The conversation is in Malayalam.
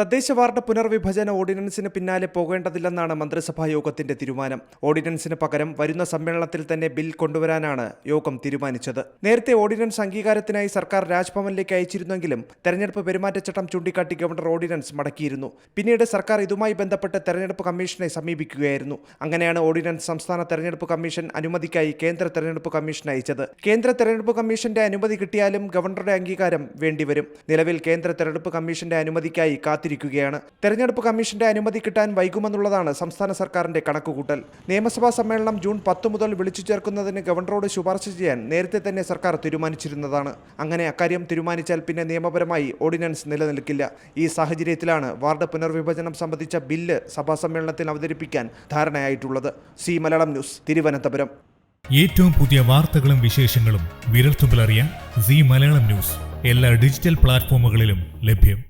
തദ്ദേശ വാർഡ് പുനർവിഭജന ഓർഡിനൻസിന് പിന്നാലെ പോകേണ്ടതില്ലെന്നാണ് മന്ത്രിസഭാ യോഗത്തിന്റെ തീരുമാനം. ഓർഡിനൻസിന് പകരം വരുന്ന സമ്മേളനത്തിൽ തന്നെ ബിൽ കൊണ്ടുവരാനാണ് യോഗം തീരുമാനിച്ചത്. നേരത്തെ ഓർഡിനൻസ് അംഗീകാരത്തിനായി സർക്കാർ രാജ്ഭവനിലേക്ക് അയച്ചിരുന്നെങ്കിലും തെരഞ്ഞെടുപ്പ് പെരുമാറ്റച്ചട്ടം ചൂണ്ടിക്കാട്ടി ഗവർണർ ഓർഡിനൻസ് മടക്കിയിരുന്നു. പിന്നീട് സർക്കാർ ഇതുമായി ബന്ധപ്പെട്ട് തെരഞ്ഞെടുപ്പ് കമ്മീഷനെ സമീപിക്കുകയായിരുന്നു. അങ്ങനെയാണ് ഓർഡിനൻസ് സംസ്ഥാന തെരഞ്ഞെടുപ്പ് കമ്മീഷൻ അനുമതിക്കായി കേന്ദ്ര തെരഞ്ഞെടുപ്പ് കമ്മീഷൻ അയച്ചത്. കേന്ദ്ര തെരഞ്ഞെടുപ്പ് കമ്മീഷന്റെ അനുമതി കിട്ടിയാലും ഗവർണറുടെ അംഗീകാരം വേണ്ടിവരും. നിലവിൽ കേന്ദ്ര തെരഞ്ഞെടുപ്പ് കമ്മീഷന്റെ അനുമതിക്കായി കാത്തിരിക്കുകയാണ്. തെരഞ്ഞെടുപ്പ് കമ്മീഷന്റെ അനുമതി കിട്ടാൻ വൈകുമെന്നുള്ളതാണ് സംസ്ഥാന സർക്കാരിന്റെ കണക്കുകൂട്ടൽ. നിയമസഭാ സമ്മേളനം ജൂൺ പത്ത് മുതൽ വിളിച്ചു ചേർക്കുന്നതിന് ഗവർണറോട് ശുപാർശ ചെയ്യാൻ നേരത്തെ തന്നെ സർക്കാർ തീരുമാനിച്ചിരുന്നതാണ്. അങ്ങനെ അക്കാര്യം തീരുമാനിച്ചാൽ പിന്നെ നിയമപരമായി ഓർഡിനൻസ് നിലനിൽക്കില്ല. ഈ സാഹചര്യത്തിലാണ് വാർഡ് പുനർവിഭജനം സംബന്ധിച്ച ബില്ല് സഭാ സമ്മേളനത്തിൽ അവതരിപ്പിക്കാൻ ധാരണയായിട്ടുള്ളത്. C Malayalam news Thiruvananthapuram. ഏറ്റവും പുതിയ വാർത്തകളും വിശേഷങ്ങളും വിരൽത്തുമ്പിലറിയാൻ സി മലയാളം ന്യൂസ്. എല്ലാ ഡിജിറ്റൽ പ്ലാറ്റ്ഫോമുകളിലും ലഭ്യം.